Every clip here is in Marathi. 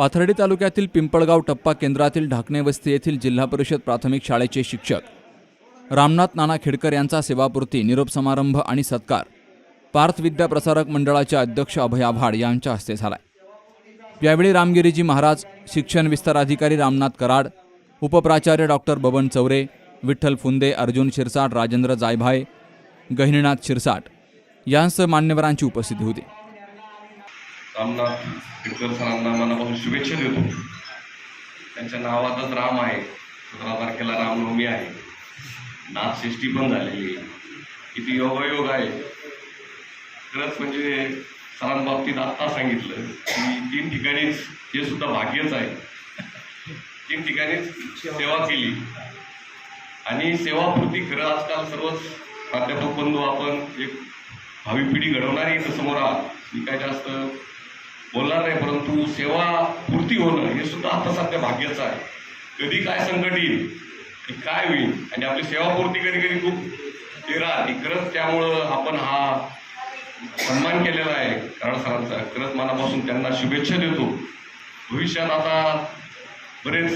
पाथर्डी तालुक्यातील पिंपळगाव टप्पा केंद्रातील ढाकणे वस्ती येथील जिल्हा परिषद प्राथमिक शाळेचे शिक्षक रामनाथ नाना खेडकर यांचा सेवापूर्ती निरोप समारंभ आणि सत्कार. पार्थ विद्या प्रसारक मंडळाचे अध्यक्ष अभय आव्हाड यांच्या हस्ते झाला यावेळी रामगिरीजी महाराज शिक्षण विस्तार अधिकारी रामनाथ कराड उपप्राचार्य डॉक्टर बबन चौरे विठ्ठल फुंदे अर्जुन शिरसाट राजेंद्र जायभाय गहिनीनाथ शिरसाट यांसह मान्यवरांची उपस्थिती होती. रामनाथ टिळकर सरांना मनापासून शुभेच्छा देतो. त्यांच्या नावातच राम आहे. सतरा तारखेला रामनवमी आहे. नाथषष्ठी पण झालेली आहे. किती योगायोग आहे. खरंच म्हणजे सरांबाबतीत आत्ता सांगितलं की तीन ठिकाणीच हे सुद्धा भाग्यच आहे. तीन ठिकाणीच सेवा केली. आणि सेवापूर्ती खरं आजकाल सर्वच प्राध्यापक बंधू आपण एक भावी पिढी घडवणारी इथं समोर आहात. मी काय जास्त बोलणार नाही परंतु सेवा पूर्ती होणं हे सुद्धा आता सध्या भाग्याचं आहे. कधी काय संकट येईल काय होईल आणि आपली सेवापूर्ती कधी कधी खूप तेरा खरंच त्यामुळं आपण हा सन्मान केलेला आहे. कराड सरांचा खरंच मनापासून त्यांना शुभेच्छा देतो. भविष्यात आता बरेच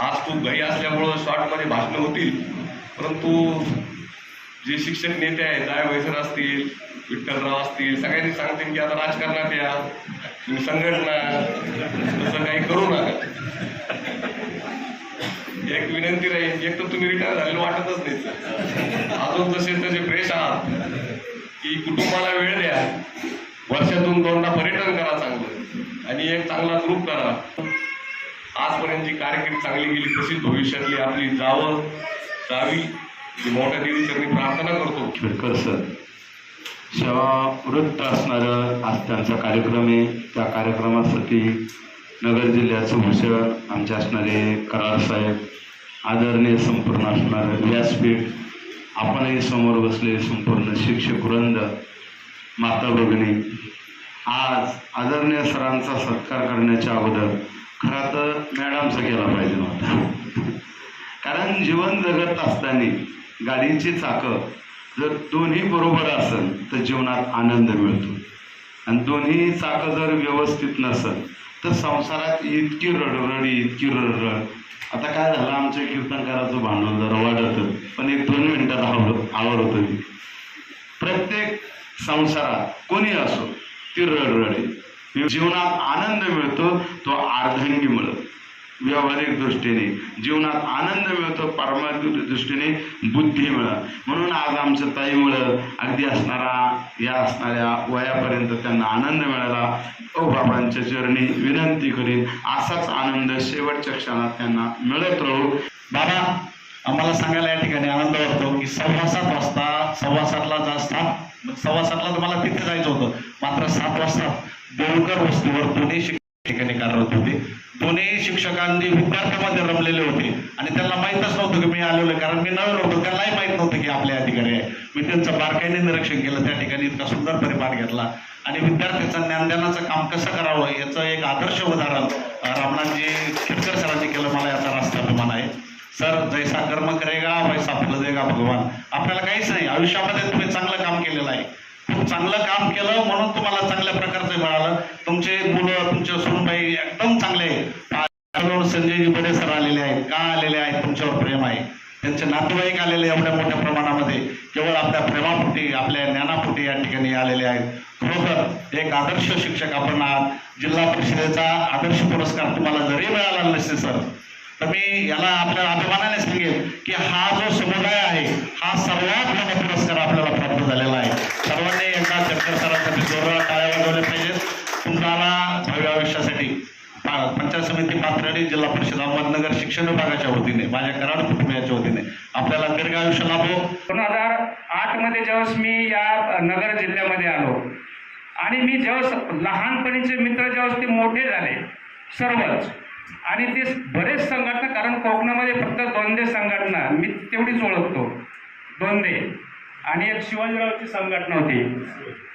आज खूप घाई असल्यामुळं शॉर्टमध्ये भाषणं होतील परंतु जे शिक्षक नेते आहेत दाय वैसर असतील विठ्ठलराव असतील सगळ्यांनी सांगतील की आता राजकारणात या तुम्ही संघटना तसं काही करू नका. एक विनंती राहील एक तर तुम्ही रिटायर झालेलं वाटतच नाही अजून तसेच तसे फ्रेश आहात की कुटुंबाला वेळ द्या. वर्षातून दोनदा पर्यटन करा चांगलं. आणि एक चांगला ग्रुप करा. आजपर्यंत जी कारकीर्द चांगली गेली तशीच भविष्यातली आपली जावं जावी. मोठ्या देवीची प्रार्थना करतो खेडकर सर सेवावृत्त असणारं आज त्यांचा कार्यक्रम आहे. त्या कार्यक्रमासाठी नगर जिल्ह्याचं भूषण आमचे असणारे करार साहेब आदरणीय संपूर्ण असणारं व्यासपीठ आपणही समोर बसले संपूर्ण शिक्षक वृंद माता भगिनी आज आदरणीय सरांचा सत्कार करण्याच्या अगोदर खरा तर मॅडमचा केला पाहिजे नव्हता कारण जीवन जगत असताना गाडीची चाकं जर दोन्ही बरोबर असेल तर जीवनात आनंद मिळतो. आणि दोन्ही चाकं जर व्यवस्थित नसेल तर संसारात इतकी रडरडी इतकी रडरड. आता काय झालं आमच्या कीर्तनकाराचं भांडवल जरा वाढतं पण एक दोन मिनटात आवड आवडतो मी प्रत्येक संसारात कोणी असो ती रडरडी. जीवनात आनंद मिळतो तो अर्धंगी मिळत. व्यावहारिक दृष्टीने जीवनात आनंद मिळतो पारमार्थिक दृष्टीने बुद्धी मिळत. म्हणून आज आमच्या ताईमुळं अगदी असणारा या असणाऱ्या वयापर्यंत त्यांना आनंद मिळाला. ओ बाबांच्या चरणी विनंती करीन असाच आनंद शेवटच्या क्षणात त्यांना मिळत. राहू बाबा आम्हाला सांगायला या ठिकाणी आनंद वाटतो की सव्वा सात वाजता सव्वा सातला जा सात सव्वा सातला तुम्हाला तिथे जायचं होतं. मात्र सात वाजता देवकर वस्तीवर तुम्ही ठिकाणी कार्यरत होते. दोन्ही शिक्षकांनी विद्यार्थ्यामध्ये रमलेले होते. आणि त्यांना माहीतच नव्हतं की मी आलेलो कारण मी नवीन होतो त्यांनाही माहीत नव्हतं की आपले अधिकारी आहे मी त्यांचं बारकाईने निरीक्षण केलं त्या ठिकाणी इतका सुंदर परिपाठ घेतला. आणि विद्यार्थ्यांचं ज्ञानदानाचं काम कसं करावं याचं एक आदर्श उदाहरण अं, रामनाथजी खेडकर सरांनी केलं मला याचा रास्ता अभिमान आहे. सर जैसा कर्म करेगा वैसा फल देगा भगवान. आपल्याला काहीच नाही आयुष्यामध्ये तुम्ही चांगलं काम चांगलं काम केलं म्हणून तुम्हाला चांगल्या प्रकारचं मिळालं. तुमचे मुलं तुमचे सुनबाई एकदम चांगले संजयजी बडे सर आलेले आहेत का आलेले आहेत तुमच्यावर प्रेम आहे. त्यांचे नातेवाईक आलेले एवढ्या मोठ्या प्रमाणामध्ये. केवळ आपल्या प्रेमापोटी आपल्या ज्ञानापोटी या ठिकाणी आलेले आहेत. खरोखर एक आदर्श शिक्षक आपण आहात. जिल्हा परिषदेचा आदर्श पुरस्कार तुम्हाला जरी मिळाला नसेल सर तर मी याला आपल्या अभिमानाने सांगेल की हा जो समुदाय आहे हा सर्वात मोठा पुरस्कार शिक्षण विभागाच्या वतीने माझ्या कराड कुटुंबियाच्या वतीने. आपल्याला दीर्घ आयुष्य लाभो. दोन हजार आठमध्ये जेव्हा मी या नगर जिल्ह्यामध्ये आलो आणि मी जेव्हा लहानपणीचे मित्र जेव्हा ते मोठे झाले सर्वच. आणि ते बरेच संघटना कारण कोकणामध्ये फक्त दोनदे संघटना मी तेवढीच ओळखतो. दोनदे आणि एक शिवाजीरावची संघटना होती.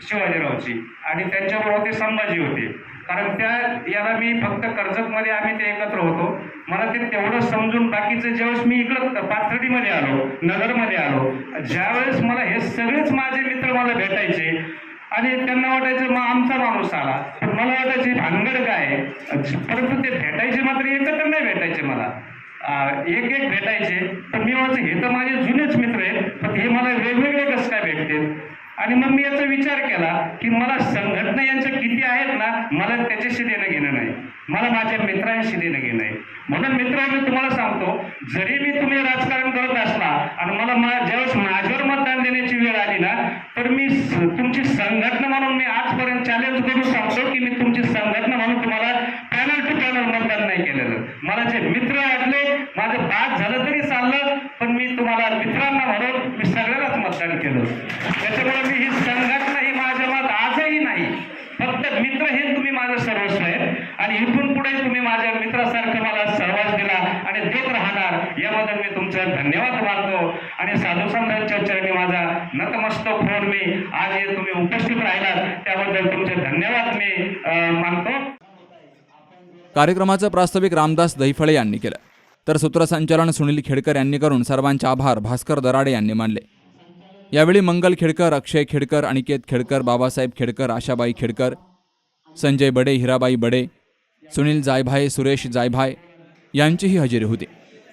शिवाजीरावची. आणि त्यांच्याबरोबर ते संभाजी होते. कारण त्या याला मी फक्त कर्जतमध्ये आम्ही ते एकत्र होतो. मला ते तेवढं समजून बाकीचं ज्यावेळेस मी इकडं पाथर्डीमध्ये आलो नगरमध्ये आलो ज्यावेळेस मला हे सगळेच माझे मित्र मला भेटायचे आणि त्यांना वाटायचं मग आमचा माणूस आला. पण मला वाटायचे भानगड काय परंतु ते भेटायचे मात्र एकत्र नाही भेटायचे मला. एक एक भेटायचे. पण मी म्हणायचं हे तर माझे जुनेच मित्र आहेत पण हे मला वेगवेगळे कसं काय भेटते आणि मग मी याचा विचार केला की मला संघटना यांच्या किती आहेत ना मला त्याच्याशी देणं घेणं नाही. मला माझ्या मित्रांशी देणं घेणं आहे म्हणून मित्र मी तुम्हाला सांगतो जरी मी तुम्ही राजकारण करत असला आणि मला मा- ज्यावेळेस माझ्यावर मतदान देण्याची वेळ आली ना तर मी तुमची संघटना म्हणून मी आजपर्यंत चॅलेंज करून सांगतो की मी तुमची संघटना म्हणून तुम्हाला पॅनल टू पॅनल मतदान नाही केलेलं. मला जे मित्र वाटले माझं बाद झालं तरी चाललं पण मी तुम्हाला मित्रांना म्हणून मी सगळ्यांनाच मतदान केलं. त्याच्यामुळे मी ही संघटना ही माझ्या मत आजही नाही फक्त मित्र हे तुम्ही माझं सर्वस्व आहे आणि इथून पुढे तुम्ही माझ्या मित्रासारखं मला सहवास दिला आणि देत राहणार याबद्दल मी तुमचं धन्यवाद मानतो. आणि साधू संतांच्या चरणी माझा नतमस्तक होऊन मी आज हे तुम्ही उपस्थित राहिलात त्याबद्दल तुमचे धन्यवाद मी मानतो. कार्यक्रमाचं प्रास्ताविक रामदास दैफळे यांनी केलं. तर सूत्रसंचालन सुनील खेडकर यांनी करून सर्वांचे आभार भास्कर दराडे यांनी मानले. यावेळी मंगल खेडकर अक्षय खेडकर अनिकेत खेडकर बाबासाहेब खेडकर आशाबाई खेडकर संजय बडे हिराबाई बडे सुनील जायभाय सुरेश जायभाय यांचीही हजेरी होती.